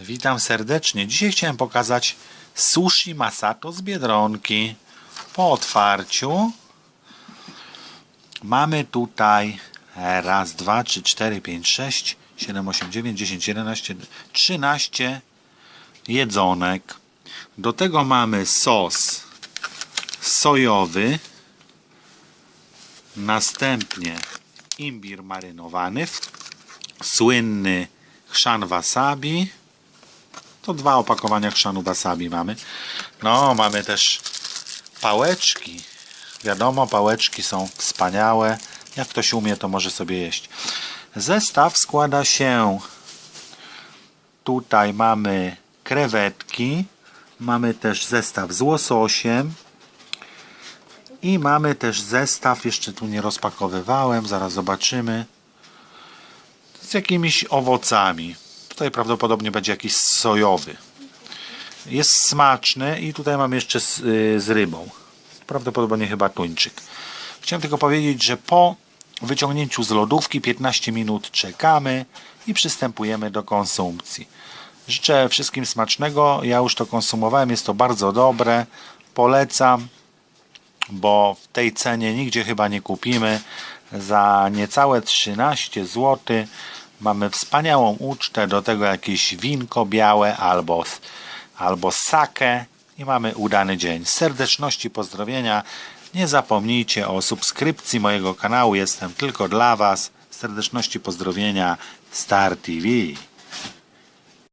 Witam serdecznie. Dzisiaj chciałem pokazać sushi masato z Biedronki. Po otwarciu mamy tutaj raz, dwa, trzy, cztery, pięć, sześć, siedem, osiem, dziewięć, dziesięć, jedenaście, trzynaście jedzonek. Do tego mamy sos sojowy. Następnie imbir marynowany, słynny chrzan wasabi. To dwa opakowania chrzanu wasabi mamy. No, mamy też pałeczki. Wiadomo, pałeczki są wspaniałe. Jak ktoś umie, to może sobie jeść. Zestaw składa się. Tutaj mamy krewetki. Mamy też zestaw z łososiem. I mamy też zestaw, jeszcze tu nie rozpakowywałem, zaraz zobaczymy, z jakimiś owocami. Tutaj prawdopodobnie będzie jakiś sojowy. Jest smaczny i tutaj mam jeszcze z, y, z rybą. Prawdopodobnie chyba tuńczyk. Chciałem tylko powiedzieć, że po wyciągnięciu z lodówki 15 minut czekamy i przystępujemy do konsumpcji. Życzę wszystkim smacznego. Ja już to konsumowałem, jest to bardzo dobre. Polecam bo w tej cenie nigdzie chyba nie kupimy. Za niecałe 13 zł mamy wspaniałą ucztę, do tego jakieś winko białe albo, albo sakę i mamy udany dzień. Serdeczności pozdrowienia. Nie zapomnijcie o subskrypcji mojego kanału. Jestem tylko dla Was. Serdeczności pozdrowienia Star TV.